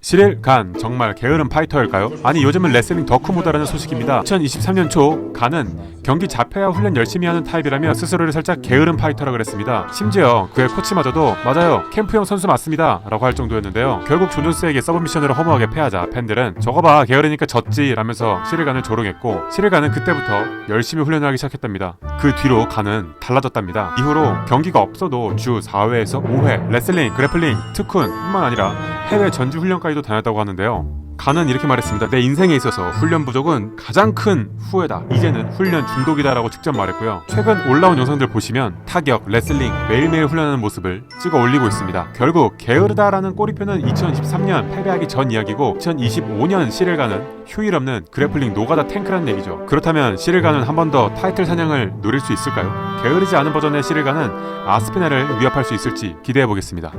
시릴 간 정말 게으른 파이터일까요? 아니 요즘은 레슬링 덕후 모다라는 소식입니다. 2023년 초 간은 경기 잡혀야 훈련 열심히 하는 타입이라며 스스로를 살짝 게으른 파이터라 그랬습니다. 심지어 그의 코치마저도 맞아요 캠프형 선수 맞습니다 라고 할 정도였는데요. 결국 존존스에게 서브미션으로 허무하게 패하자 팬들은 저거 봐 게으르니까 졌지 라면서 시릴 간을 조롱했고 시릴 간은 그때부터 열심히 훈련을 하기 시작했답니다. 그 뒤로 간은 달라졌답니다. 이후로 경기가 없어도 주 4회에서 5회 레슬링, 그래플링, 특훈 뿐만 아니라 해외 전지 훈련까지도 다녔다고 하는데요. 간은 이렇게 말했습니다. 내 인생에 있어서 훈련 부족은 가장 큰 후회다. 이제는 훈련 중독이다라고 직접 말했고요. 최근 올라온 영상들 보시면 타격, 레슬링 매일매일 훈련하는 모습을 찍어 올리고 있습니다. 결국 게으르다라는 꼬리표는 2023년 패배하기 전 이야기고 2025년 시릴가는 휴일 없는 그래플링 노가다 탱크라는 얘기죠. 그렇다면 시릴가는 한 번 더 타이틀 사냥을 노릴 수 있을까요? 게으르지 않은 버전의 시릴가는 아스피나를 위협할 수 있을지 기대해 보겠습니다.